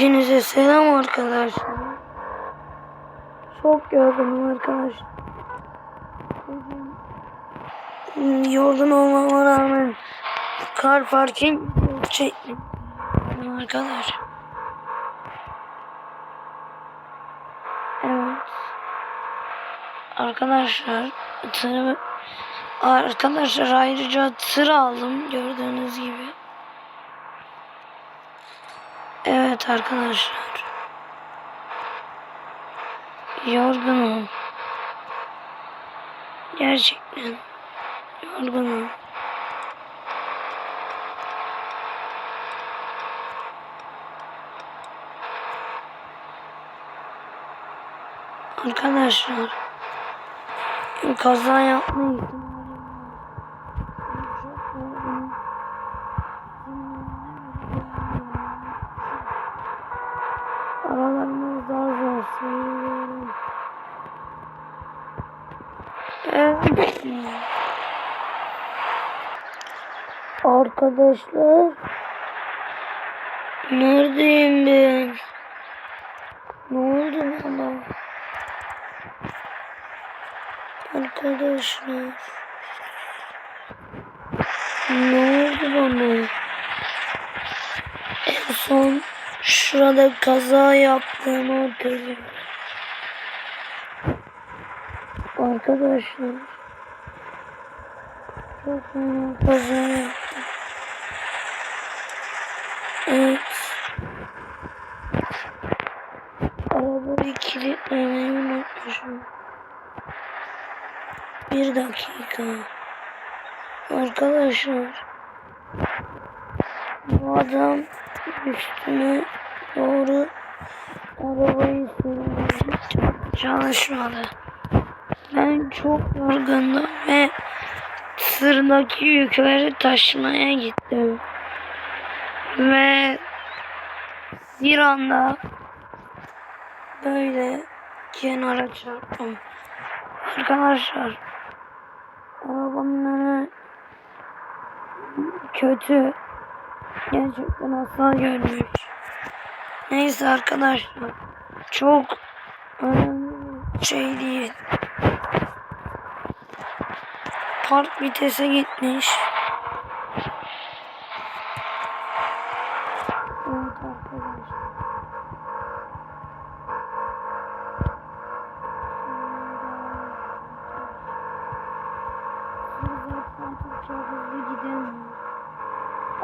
Hepinize selam arkadaşlar. Çok yorgunum arkadaşlar. Yorgun olmama rağmen kar parking çektim arkadaş. Evet. Arkadaşlar tır arkadaşlar ayrıca tır aldım gördüğünüz gibi. Evet arkadaşlar. Yorgunum. Gerçekten yorgunum. Arkadaşlar kaza yapma Arkadaşlar Neredeyim ben? Ne oldu bana? Arkadaşlar Ne oldu bana? En son şurada kaza yaptığımı hatırlıyorum. Arkadaşlar çok yaptım. Evet. Arabayı kilitlemeyi unutmuşum. Bir dakika. Arkadaşlar. Bu adam üstüne doğru arabayı sürmeye çalışmadı. Ben çok yorgundum ve sırdaki yükleri taşımaya gittim. Ve bir anda böyle kenara çarptım. Arkadaşlar arabanın önü kötü. Gerçekten hasar görmüş. Neyse arkadaşlar. Çok önemli şey değil. Park vitese gitmiş.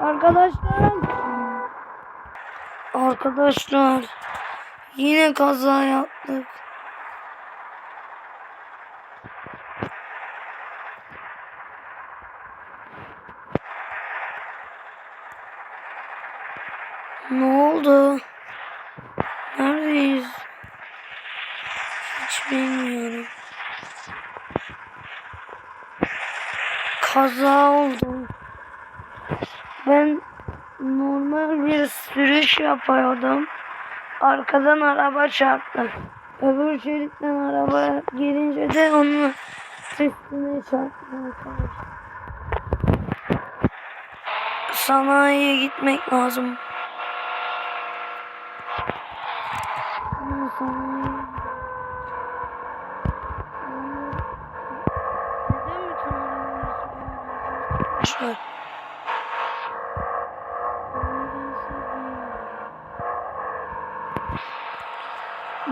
Arkadaşlar. Arkadaşlar. Yine kaza yaptık. Ne oldu? Neredeyiz? Hiç bilmiyorum. Kaza oldu. Ben normal bir sürüş yapıyordum. Arkadan araba çarptı. Öbür şeritten araba gelince de onun üstüne çarptı arkadaşlar. Sanayiye gitmek lazım. Ver.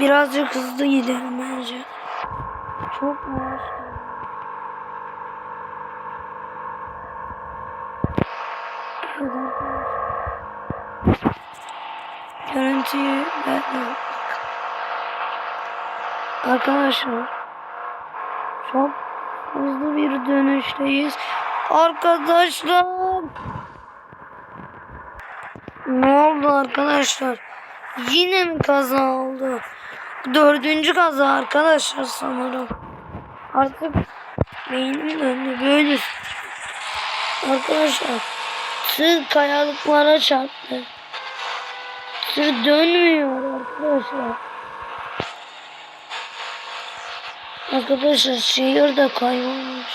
Birazcık hızlı gidelim bence. Çok arkadaşlar. Görüntüyü vermiyorum. Arkadaşlar çok hızlı bir dönüşteyiz. Arkadaşlar ne oldu arkadaşlar? Yine mi kaza oldu? Dördüncü kaza arkadaşlar sanırım. Artık beynim döndü böyle. Arkadaşlar tır kayalıklara çarptı. Tır dönmüyor arkadaşlar. Arkadaşlar şehir de kaybolmuş.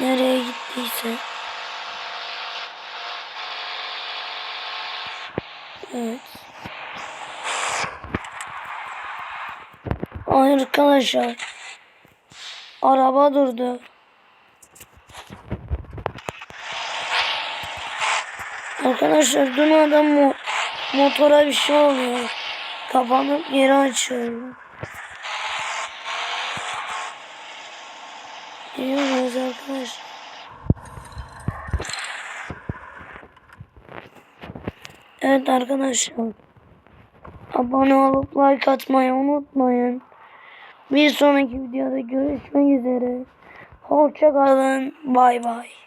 Nereye gittiyse. Evet. Ay arkadaşlar. Araba durdu. Arkadaşlar dün adam mo motora bir şey oluyor. Kapanıp geri açıyorum. Geliyoruz arkadaşlar. Evet arkadaşlar. Abone olup like atmayı unutmayın. Bir sonraki videoda görüşmek üzere. Hoşçakalın. Bay bay.